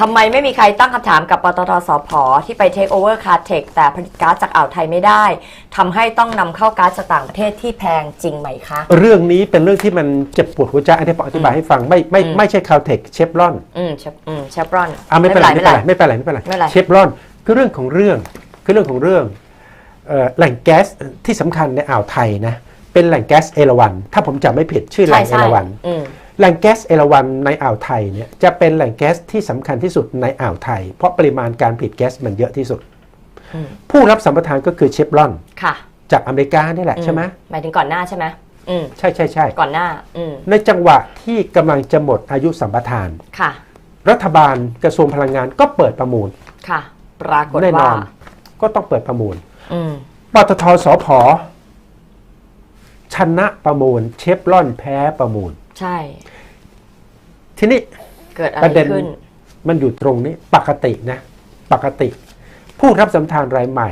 ทำไมไม่มีใครตั้งคำถามกับปตทสพที่ไปเทคโอเวอร์คาร์เทคแต่ผลิตก๊าซจากอ่าวไทยไม่ได้ทำให้ต้องนำเข้าก๊าซจากต่างประเทศที่แพงจริงไหมคะ เรื่องนี้เป็นเรื่องที่มันเจ็บปวดหัวใจอันนี้ผมอธิบายให้ฟังไม่ไม่อืมไม่ใช่คาวเทคเชฟรอนอืมเชฟอืมเชฟรอนอ่าไม่เป็นไรไม่เป็นไรไม่เป็นไรไม่เป็นไรไม่เป็นไรเชฟรอนคือเรื่องของเรื่องคือเรื่องของเรื่องเอ่อแหล่งแก๊สที่สำคัญในอ่าวไทยนะเป็นแหล่งแก๊สเอราวันถ้าผมจำไม่ผิดชื่อแหล่ใช่งเอใช่ราวันอืม แหล่งแก๊สเอราวันในอ่าวไทยเนี่ยจะเป็นแหล่งแก๊สที่สำคัญที่สุดในอ่าวไทย เพราะปริมาณการผลิตแก๊สมันเยอะที่สุดอืมผู้รับสัมปทานก็คือเชฟรอนค่ะจากอเมริกานี่แหละใช่ไหมหมายถึงก่อนหน้าใช่ไหมอืมใช่ใช่ใช่ก่อนหน้าอืมในจังหวะที่กำลังจะหมดอายุสัมปทานค่ะ รัฐบาลกระทรวงพลังงานก็เปิดประมูลค่ะ ปรากฏแน่นว่าอนก็ต้องเปิดประมูลอืมปตทสพชนะประมูล เชฟรอนแพ้ประมูล ใช่ ทีนี้เกิดอะปไรระเด็นขึ้น มันอยู่ตรงนี้ปกตินะ ปกติ ผู้รับสัมปทานรายใหม่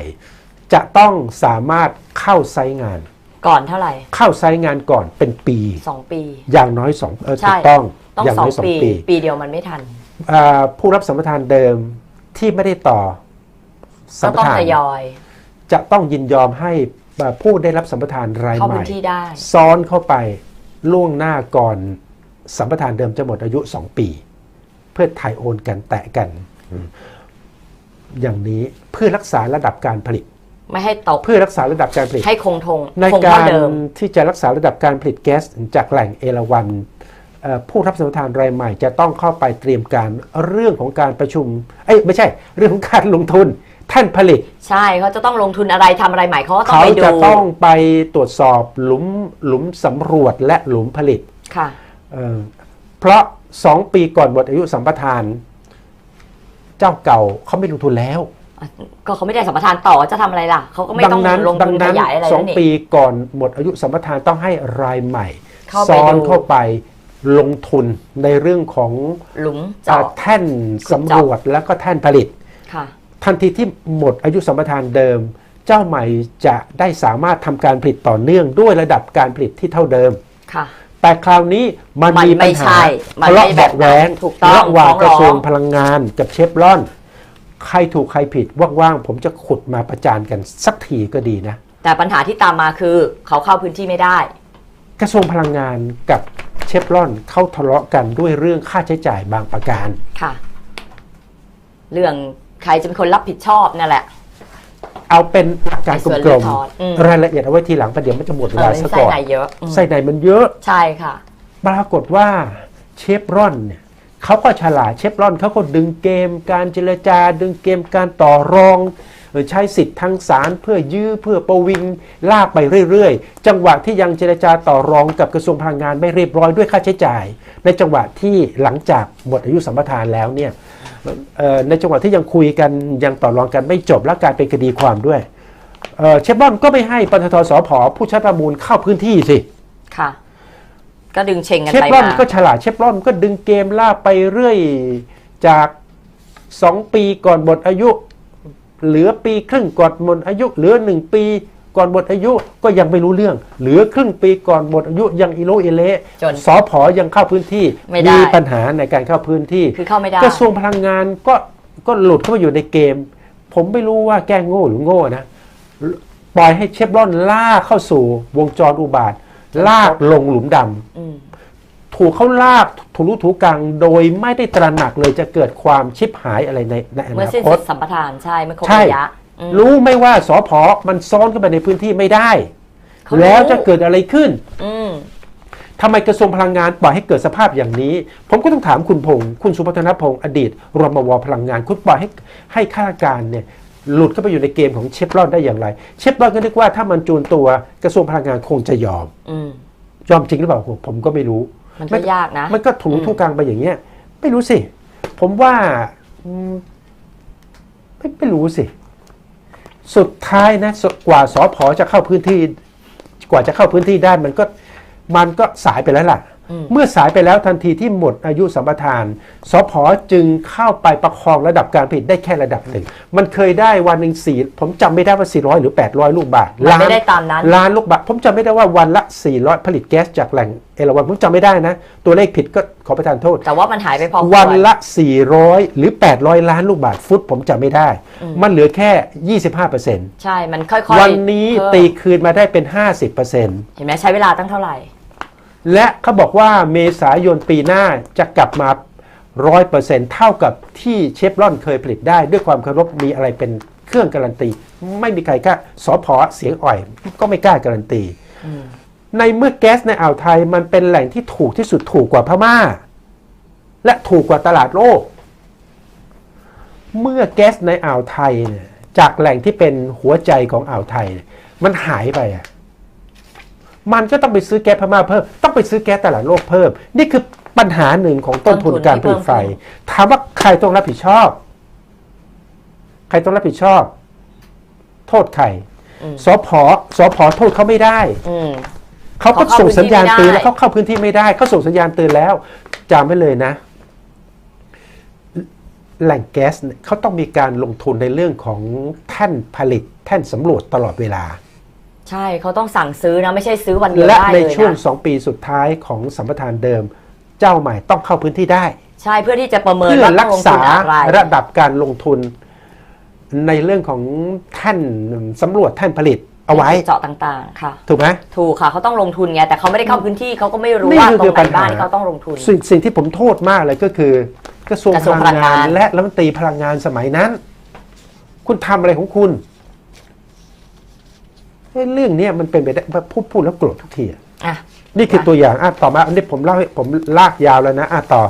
จะต้องสามารถเข้าไซต์งาน ก่อนเท่าไหร่ เข้าไซต์งานก่อนเป็นปี สองปี อย่างน้อยสองเออใช่ถูกต้องต้องอย่างสอน้งอยสองปี ปีปีเดียวมันไม่ทัน อ่าผู้รับสัมปทานเดิมที่ไม่ได้ต่อสัก็มปต้องทานทยอย จะต้องยินยอมให้อ่าผู้ได้รับสัมปทานรายเข้าใหพื้ม่ นที่ได้ ซ้อนเข้าไป ล่วงหน้าก่อนสัมปทานเดิมจะหมดอายุ 2 ปี เพื่อถ่ายโอนกันแตะกันอืมอย่างนี้เพื่อรักษาระดับการผลิต ไม่ให้ตกเพื่อรักษาระดับการผลิตให้คงทงในคงกาเท่ารเดิมที่จะรักษาระดับการผลิตแก๊สจากแหล่งเอราวันเอ่อผู้รับสัมปทานรายใหม่จะต้องเข้าไปเตรียมการเรื่องของการประชุม เอ้ยไม่ใช่เรื่องของการลงทุน ท่านผลิต ใช่เขาจะต้องลงทุนอะไรทำอะไรใหม่เขาก็ต้องเขาไปดูจะต้องไปตรวจสอบหลุมหลุมสำรวจและหลุมผลิตค่ะ เอ่อเพราะสองปีก่อนหมดอายุสัมปทาน เจ้าเก่าเขาไม่ลงทุนแล้ว ก็เขาไม่ได้สัมปทานต่อจะทำอะไรล่ะเขาก็ไม่ดัต้องนั้นลงดัทุนขนั้นยายอะไรสแล้องวนี่ ปีก่อนหมดอายุสัมปทานต้องให้รายใหม่ เข้าไปซ้อนดู เข้าไปลงทุนในเรื่องของหลุมอ่าเจาะ แท่นสำรวจแล้วก็แท่นผลิต ค่ะ ทันทีที่หมดอายุสัมปทานเดิม เจ้าใหม่จะได้สามารถทำการผลิตต่อเนื่องด้วยระดับการผลิตที่เท่าเดิมค่ะแต่คราวนี้มันมันมีไม่ปัญหาใช่มันทะเลาะไม่แบบเบาะแว้งถูกต้องระหว่างฟ้องร้องกระทรวงพลังงานกับเชฟรอน ใครถูกใครผิดว่างๆผมจะขุดมาประจานกันสักทีก็ดีนะ แต่ปัญหาที่ตามมาคือเขาเข้าพื้นที่ไม่ได้ กระทรวงพลังงานกับเชฟรอนเข้าทะเลาะกันด้วยเรื่องค่าใช้จ่ายบางประการค่ะ เรื่อง ใครจะเป็นคนรับผิดชอบนั่นแหละ เอาเป็นหลักการในส่วนกลมรีทอร์ดอืม ๆรายละเอียดเอาไว้ทีหลังประเดี๋ยวมันจะหมดเวเอลาอซะไส้ก่อนในเยอะอืมไส้ในมันเยอะ ใช่ค่ะ ปรากฏว่าเชฟรอนเนี่ยเขาก็ฉลาดเชฟรอนเขาก็ดึงเกมการเจรจา ดึงเกมการต่อรองเออ ใช้สิทธิ์ทางศาลเพื่อยื้อเพื่อประวิงลากไปเรื่อยๆ จังหวะที่ยังเจรจาต่อรองกับกระทรวงพลังงานไม่เรียบร้อยด้วยค่าใช้จ่าย ในจังหวะที่หลังจากหมดอายุสัมปทานแล้วเนี่ยเอ่อในจังหวะที่ยังคุยกันยังต่อรองกันไม่จบและกลายเป็นคดีความด้วยเอ่อเชฟรอนก็ไม่ให้ปตทสพผู้ใช้ประมูลเข้าพื้นที่สิค่ะก็ดึงเชงกันเชฟไปรอนมาก็ฉลาดเชฟรอนก็ดึงเกมล่ากไปเรื่อยจาก 2 ปีก่อนหมดอายุ เหลือปีครึ่งก่อนหมดอายุเหลือ1ปีก่อนหมดอายุก็ยังไม่รู้เรื่อง เหลือครึ่งปีก่อนหมดอายุยังอิโลอิเละจนสอพอยังเข้าพื้นที่ไม่ได้ปัญหาในการเข้าพื้นที่คือเข้าไม่ได้ กระทรวงพลังงานก็ก็หลุดเข้ามาอยู่ในเกม ผมไม่รู้ว่าแกล้งโง่หรือโง่นะปล่อยให้เชฟรอนลากเข้าสู่วงจรอุบาท ลากลงหลุมดำ อืม ถูกเขาลากถูรู้ถูกังโดยไม่ได้ตระหนักเลยจะเกิดความชิบหายอะไรในในอเมื่อนาสิ้นคสุตดสัมปทานใช่ไม่ครบใช่ระยะอืมรู้ไหม่ว่าสอพอมันซ้อนเข้าไปในพื้นที่ไม่ได้เขารู้แล้วจะเกิดอะไรขึ้นอืมทำไมกระทรวงพลังงานปล่อยให้เกิดสภาพอย่างนี้ ผมก็ต้องถามคุณพงศ์คุณสุพัฒนพงศ์อดีตรมวพลังงาน คุณปล่อยให้ให้ข้าราชการเนี่ยหลุดเข้าไปอยู่ในเกมของเชฟรอนได้อย่างไร เชฟรอนก็นึกว่าถ้ามันจูนตัวกระทรวงพลังงานคงจะยอมอืมยอมจริงหรือเปล่าผมก็ไม่รู้ มันก็ยากนะ มันก็ถูอืมทุกกลางไปอย่างเงี้ย ไม่รู้สิ ผมว่าอืมไม่ไม่รู้สิ สุดท้ายนะสกว่าสอพอจะเข้าพื้นที่ กว่าจะเข้าพื้นที่ได้มันก็มันก็สายไปแล้วล่ะอืม เมื่อสายไปแล้วทันทีที่หมดอายุสัมปทาน สพจึงเข้าไปประคองระดับการผลิตได้แค่ระดับหนึ่ง มันเคยได้วันหนึ่งสี่ผมจำไม่ได้ว่า 400 หรือ 800 ลูกบาทมันไม่ได้ตามนั้นล้านลูกบาท ผมจำไม่ได้ว่าวันละ 400 ผลิตแก๊สจากแหล่งเอราวันผมจำไม่ได้นะ ตัวเลขผิดก็ขอประทานโทษ แต่ว่ามันหายไปพอควรวันละ 400 หรือ 800 ล้านลูกบาทฟุตผมจำไม่ได้ มันเหลือแค่ 25%ใช่ มันค่อยๆ วันนี้เพิ่มตีคืนมาได้เป็น 50%เห็นไหมใช้เวลาตั้งเท่าไหร่ และเขาบอกว่าเมษายนปีหน้าจะกลับมา 100%เท่ากับที่เชฟรอนเคยผลิตได้ ด้วยความเคารพมีอะไรเป็นเครื่องการันตี ไม่มีใครกล้าสอพอเสียงอ่อย ก็ไม่กล้าการันตี ในเมื่อแก๊สในอ่าวไทยมันเป็นแหล่งที่ถูกที่สุดถูกกว่าพม่า และถูกกว่าตลาดโลก เมื่อแก๊สในอ่าวไทย จากแหล่งที่เป็นหัวใจของอ่าวไทยเนี่ยมันหายไปอะ มันก็ต้องไปซื้อแก๊สพม่าเพิ่ม ต้องไปซื้อแก๊สตลาดโลกเพิ่ม นี่คือปัญหาหนึ่งของต้นทุนต้นทุนการที่ผลิตไฟเพิ่มขึ้นถามว่าใครต้องรับผิดชอบ ใครต้องรับผิดชอบ โทษใครอืมสพสพโทษเขาไม่ได้อืมเขาก็เขาเข้าส่งสัญญาณเตือนพื้นที่ไม่ได้แล้วเขาเข้าพื้นที่ไม่ได้เขาส่งสัญญาณเตือนแล้วจำไว้เลยนะ แหล่งแก๊สเนี่ยเขาต้องมีการลงทุนในเรื่องของแท่นผลิต แท่นสำรวจตลอดเวลา ใช่เขาต้องสั่งซื้อนะไม่ใช่ซื้อวันเดียวและได้ในเลยช่วง นะ2 ปีสุดท้ายของสัมปทานเดิม เจ้าใหม่ต้องเข้าพื้นที่ได้ ใช่เพื่อที่จะประเมินเพื่อว่าต้รัองกลงทุษานอะไรระดับการลงทุน ในเรื่องของแท่นสำรวจแท่นผลิตเอาไว้เจาะต่างๆค่ะ ถูกไหม ถูกค่ะเขาต้องลงทุนไงแต่เขาไม่ได้เข้าพื้นที่เขาก็ไม่รู้นี่ว่าคือตรงไหปันญหาบ้านที่เขาต้องลงทุน สิ่งสิ่งที่ผมโทษมากเลยก็คือ กระทรวงกระทรวงพลังงานพลังงานและรัฐมนตรีพลังงานสมัยนั้น คุณทำอะไรของคุณ เอ้ยเรื่องเนี้ยมันเป็นไปได้พูดพูดแล้วโกรธทุกทีอะอะนี่คือตัวอย่างอะต่อมาอันนี้ผมเล่าให้ผมลากยาวแล้วนะอะต่อ